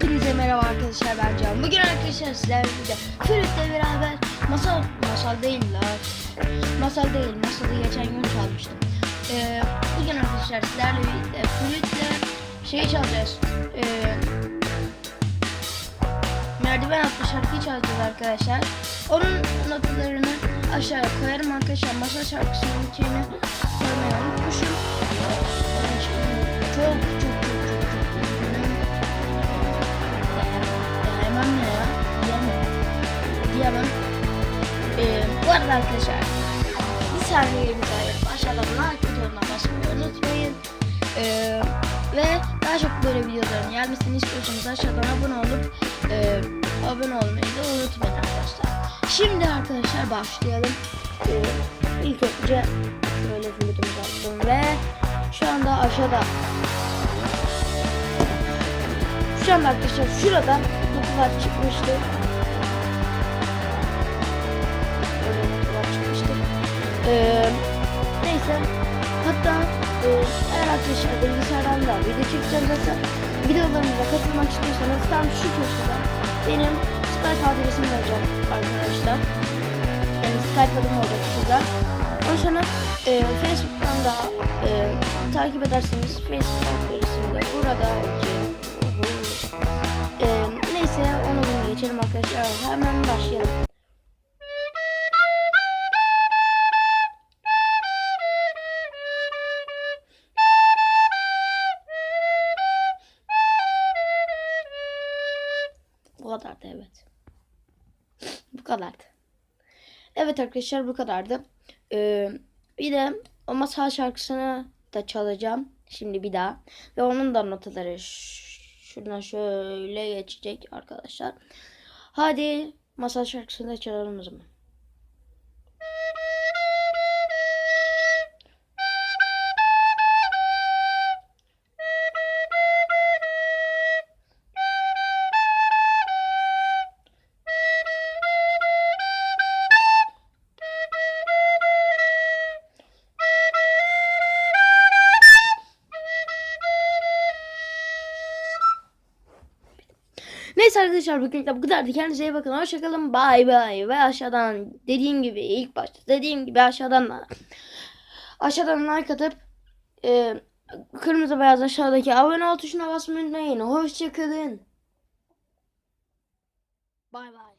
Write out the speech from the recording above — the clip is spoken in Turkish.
Hepinize merhaba arkadaşlar ben Can. Bugün arkadaşlar sizlerle Flütle beraber masal, masal değil la. Masal değil, masalı geçen gün çalmıştım. Ee, bugün arkadaşlar sizlerle birlikte flütle şey çalacağız. Ee, merdiven atlı şarkıyı çalacağız arkadaşlar. Onun notalarını aşağıya koyarım arkadaşlar. Masal şarkısının içini koymayı unutmuşum. Arada arkadaşlar bir saniyemizi ayırıp aşağıdan like butonuna basmayı unutmayın. Ee, ve daha çok böyle videoların gelmesini istiyorsanız aşağıdan abone olup e, abone olmayı da unutmayın arkadaşlar. Şimdi arkadaşlar başlayalım. Ee, ilk önce böyle flütümüzü attım ve şu anda aşağıda şu anda arkadaşlar şurada kutular çıkmıştı. Neyse. Hatta e, eğer arkadaşlar bilgisayardan da video çekeceğim zaten videolarımıza katılmak istiyorsanız tam şu köşede benim Skype adresimi vereceğim arkadaşlar. Yani Skype adım olacak şurada. Ondan sonra e, Facebook'tan da e, takip ederseniz Facebook adresim de burada. Ee, neyse onu bunu geçelim arkadaşlar. Hemen başlayalım. Bu kadardı evet. Bu kadardı. Evet arkadaşlar bu kadardı. Ee, bir de o masal şarkısını da çalacağım. Şimdi bir daha. Ve onun da notaları şuradan şöyle geçecek arkadaşlar. Hadi masal şarkısını da çalalım o zaman. Neyse arkadaşlar bugün de bu kadardı. Kendinize iyi bakın. Hoşçakalın. Bay bay. Ve aşağıdan dediğim gibi ilk başta dediğim gibi aşağıdan aşağıdan like atıp e, kırmızı beyaz aşağıdaki abone ol tuşuna basmayı unutmayın. Hoşçakalın. Bay bay.